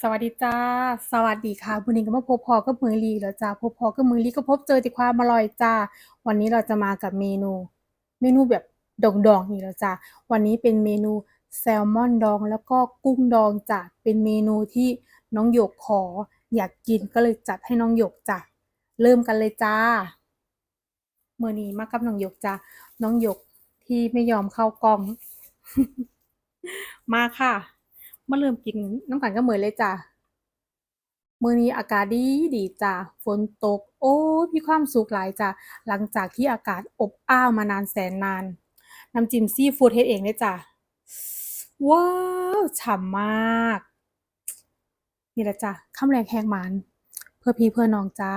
สวัสดีจ้า สวัสดีค่ะวันนี้ก็มาพบพอกับมือลีแล้วจ้าพบพอกับมือลีก็พบเจอแต่ความอร่อยจ้า วันนี้เราจะมากับเมนู เมนูแบบดองๆอีกแล้วจ้าวันนี้เป็นเมนูแซลมอนดองแล้วก็กุ้งดองจ้ะเป็นเมนูที่น้องหยกขอ อยากกินก็เลยจัดให้น้องหยกจ้ะเริ่มกันเลยจ้าเมื่อนี้มากับน้องหยกจ้าน้องหยกที่ไม่ยอมเข้ากล้อง มาค่ะ มาเริ่มกินน้ำกันก็เหมือนเลยจ้ะมื้อนี้อากาศดีดีจ้ะฝนตก โอ้ยมีความสุขหลายจ้ะหลังจากที่อากาศอบอ้าวมานานแสนนานน้ำจิ้มซีฟู้ดเฮ็ดเองเลยจ้ะว้าวฉ่ำมาก นี่แหละจ้ะคำแรกแหกหมานเพื่อพี่เพื่อน้องจ้า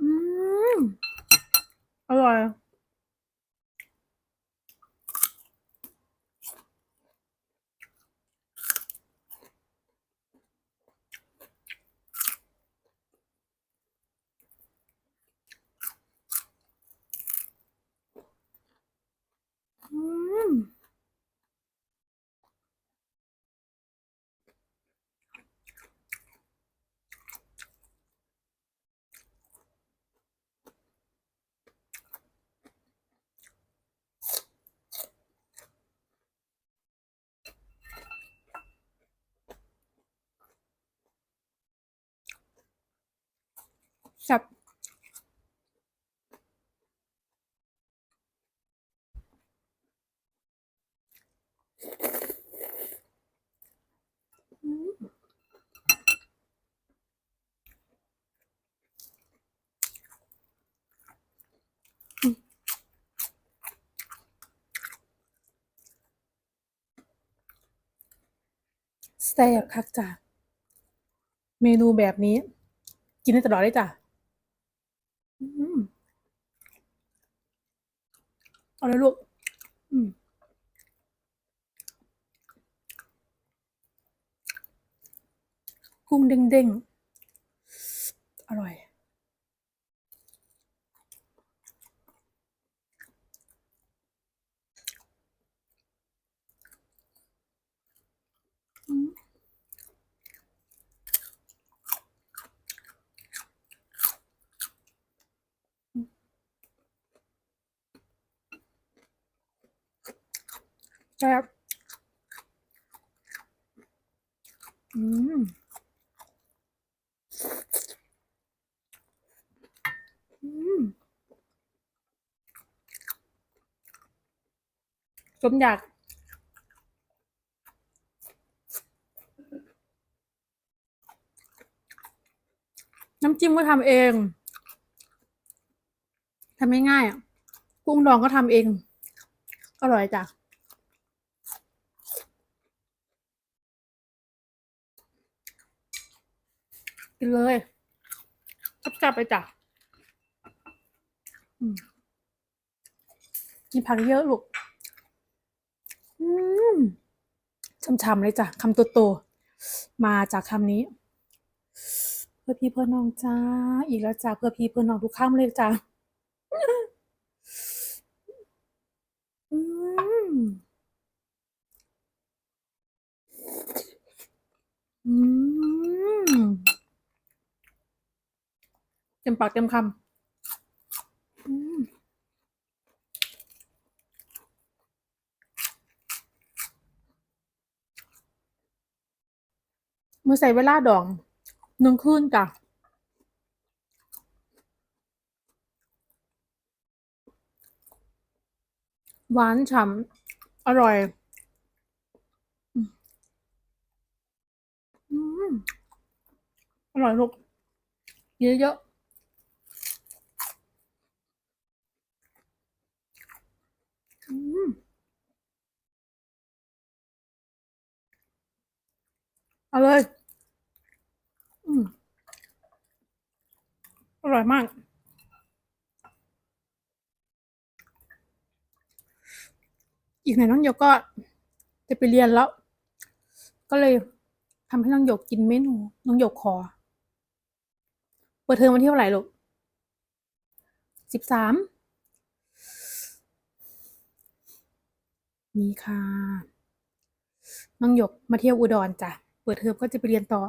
อืมอร่อย อืม แซ่บแซ่บคักจ้ะ เมนูแบบนี้ กินได้ตลอดเลยจ้ะ เอาเลยลูก อืมกุ้งเด้งๆ อร่อย อืม อืม แซ่บอืมอืมจนอยากน้ำจิ้มก็ทำเองทำง่ายๆอะกุ้งดองก็ทำเอง อร่อยจ้ะ กินเลยจับจับไปจ้ะกินผักเยอะลูกช่ำๆเลยจ้ะคำโตๆมาจากคำนี้ เพื่อพี่เพื่อน้องจ้า อีกแล้วจ้าเพื่อพี่เพื่อน้องทุกข้ามเลยจ้ะ อืม อืม เต็มปากเต็มคำอืมมือใส่เวลาดอง1คืนจ้ะหวานฉ่ำอร่อยอร่อยลูกเยอะๆ อืม เอาเลย อืมอร่อยมาก อีกหน่อยน้องหยกก็จะไปเรียนแล้ว ก็เลยทำให้น้องหยกกินเมนูน้องหยกขอเปิดเทอมวันที่เท่าไหร่ลูก?13 นี่ค่ะ น้องหยกมาเที่ยวอุดรจ้ะ เปิดเทอมก็จะไปเรียนต่อ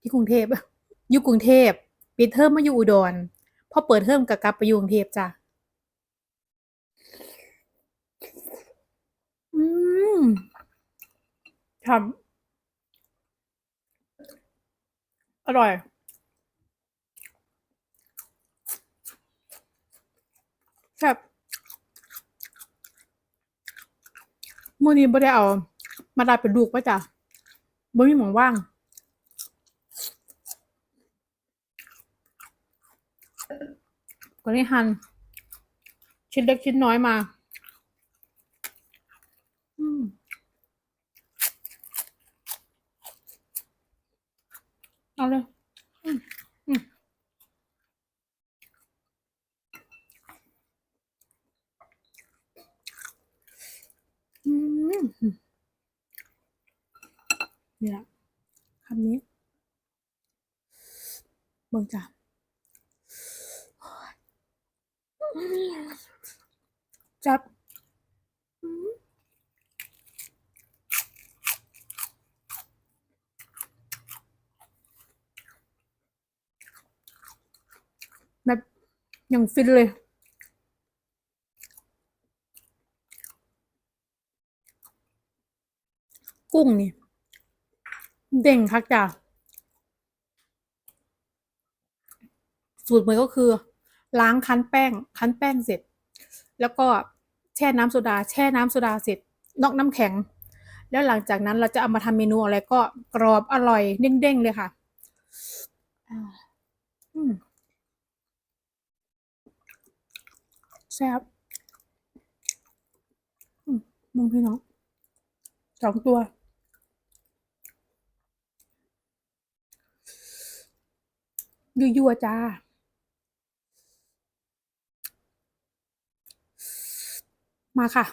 ที่กรุงเทพอยู่กรุงเทพปิดเทอมมาอยู่อุดร พอเปิดเทอมก็กลับไปอยู่กรุงเทพจ้ะ อืมฉ่ำอร่อย แซ่บ มื่อนี้บ่ได้เอา มาดาเป็นลูกไว้จ้ะบ่มีหมองว่าง ก็เลยหั่นชิ้นเล็กชิ้นน้อยมา อืม เอาเลย อืม อืม อืม นี่แหละคำนี้เบิ่งจ้ะจับแบบอย่างฟินเลยกุ้งนี่ เด้งคักจ้ะสูตรเหมือนก็คือ ล้างคั้นแป้ง คั้นแป้งเสร็จ แล้วก็แช่น้ำโซดา แช่น้ำโซดาเสร็จ นอกน้ำแข็ง แล้วหลังจากนั้นเราจะเอามาทำเมนูอะไรก็กรอบอร่อยเด้งๆเลยค่ะแซ่บมึงพี่น้อง2ตัว ยั่วๆจ้า มาค่ะ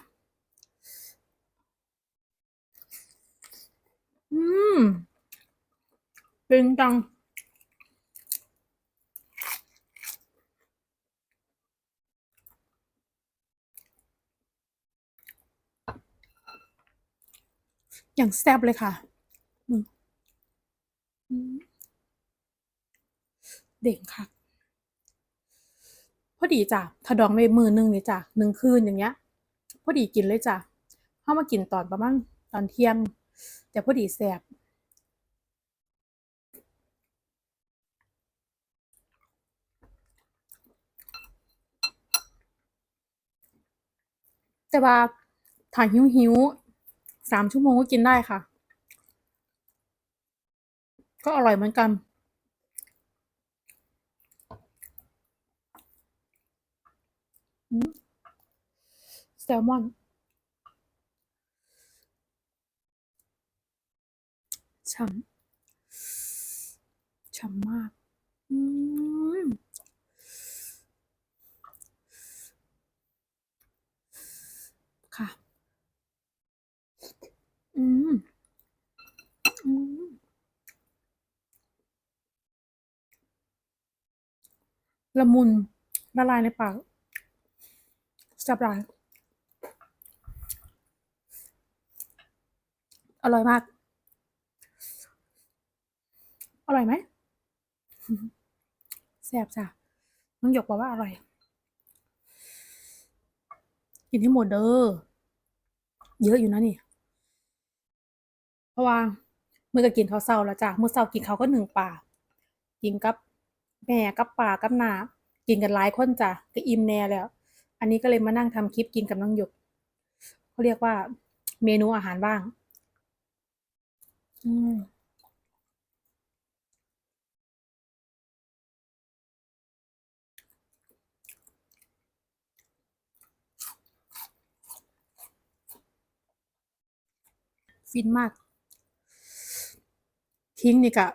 อืมฟินจังอย่างแซ่บเลยค่ะ อืม อืม เด้งคักพอดีจ้ะถ้าดองไว้มือหนึ่งนี่จ้ะ1คืนอย่างเงี้ย พอดีกินเลยจ้ะเรามากินตอนประมาณตอนเที่ยง แต่พอดีแซ่บแต่ว่าถ้าหิวๆ3ชั่วโมงก็กินได้ค่ะ ก็อร่อยเหมือนกัน อืม แซลมอนฉ่ำฉ่ำมาก อืมค่ะ อืม อืม ละมุน ละลายในปาก แซ่บหลายอร่อยมาก อร่อยไหม?แซ่บจ้ะน้องหยกบอกว่าอร่อย กินให้หมดเด้อ เยอะอยู่นะนี่ เพราะว่าเมื้อก็กินข้าวเช้าแล้วจ้ะมื้อเช้ากินเขากับนึ่งปลากินกับแม่กับป้ากับนากินกันหลายคนจ้ะก็อิ่มแหน่แล้ว อันนี้ก็เลยมานั่งทำคลิปกินกับน้องหยกเขาเรียกว่าเมนูอาหารว่าง อืมฟินมาก ทิ้งนี่ก็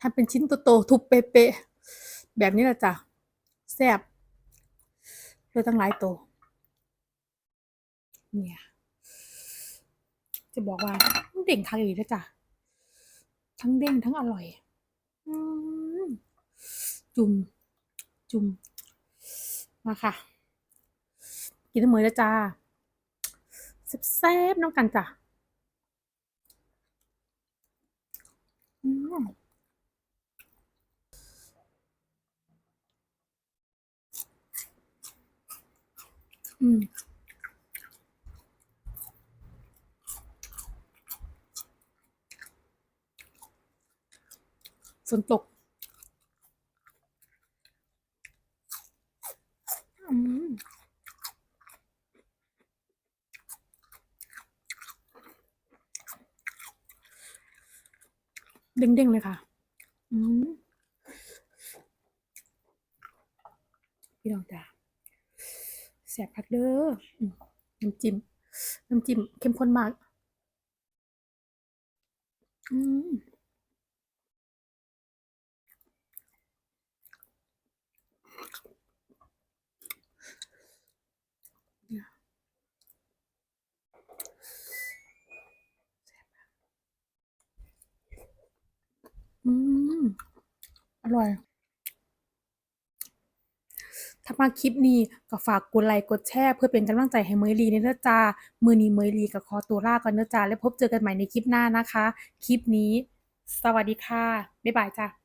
ทำเป็นชิ้นโตๆทุบเป๊ะๆแบบนี้ละจ้ะแซ่บ เลยตั้งหลายโตเนี่ย จะบอกว่าเด้งคักอีหลีเด้อจ้ะทั้งเด้งทั้งอร่อยอจุ่มจุ่มมาค่ะ กินให้หมดเด้อจ้าแซ่บๆนำกันจ้ะ อืม อืมฝนตก อืมเด้งๆเลยค่ะ อืมพี่น้องจ๋า แซ่บคักเด้ออืมน้ำจิ้มน้ำจิ้มเข้มข้นมาก อืมเนี่ยอืม อร่อย ถ้ามาคลิปนี้ก็ฝากกดไลค์กดแชร์เพื่อเป็นกำลังใจให้เมยลีในเนื้อจ้ามือนี้เมยลีกับคอตัวลาก่อนเด้อจ้าและพบเจอกันใหม่ในคลิปหน้านะคะ คลิปนี้ สวัสดีค่ะ บ๊ายบายจ้า